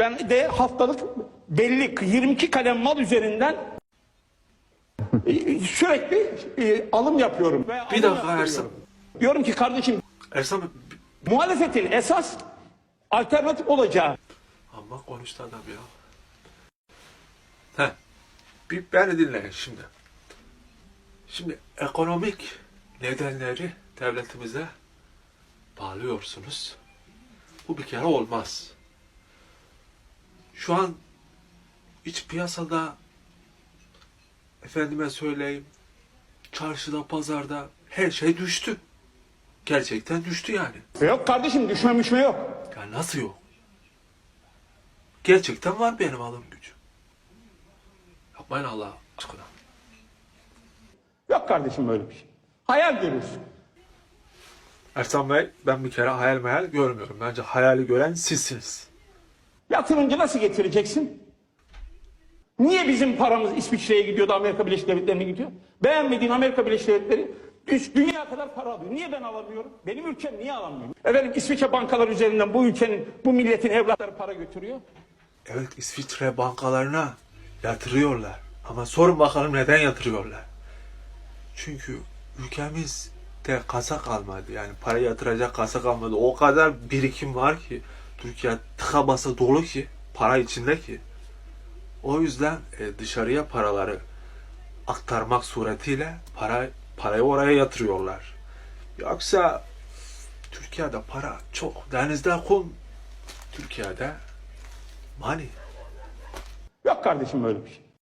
Ben de haftalık belli 22 kalem mal üzerinden e, sürekli e, alım yapıyorum. Ve alım dakika. Ersan. Diyorum ki kardeşim Ersan muhalefetin esas alternatif olacağı Amma konuştu adam ya. Heh. Bir beni dinleyin şimdi. Şimdi ekonomik nedenleri devletimize bağlıyorsunuz. Bu bir kere olmaz. Şu an iç piyasada efendime söyleyeyim çarşıda pazarda her şey düştü. Gerçekten düştü yani. yok kardeşim düşmemiş mi yok. Ya nasıl yok? Gerçekten var benim alım gücüm. Yapmayın Allah aşkına. Yok kardeşim böyle bir şey. Hayal görürsün. Ersan Bey ben bir kere hayal meyal görmüyorum. Bence hayali gören sizsiniz. Yatırımcı nasıl getireceksin? Niye bizim paramız İsviçre'ye gidiyor da Amerika Birleşik Devletleri'ne gidiyor? Beğenmediğin Amerika Birleşik Devletleri dünya kadar para alıyor. Niye ben alamıyorum? Benim ülkem niye alamıyor? Efendim İsviçre bankalar üzerinden bu ülkenin, bu milletin evlatları para götürüyor. Evet İsviçre bankalarına yatırıyorlar. Ama sorun bakalım neden yatırıyorlar? Çünkü ülkemizde kasa kalmadı. Yani para yatıracak kasa kalmadı. O kadar birikim var ki Türkiye tıka basa dolu ki para içinde ki. O yüzden e, dışarıya paraları aktarmak suretiyle para parayı oraya yatırıyorlar. Yoksa Türkiye'de para çok. Denizde kum. Türkiye'de money. Yok kardeşim böyle bir şey.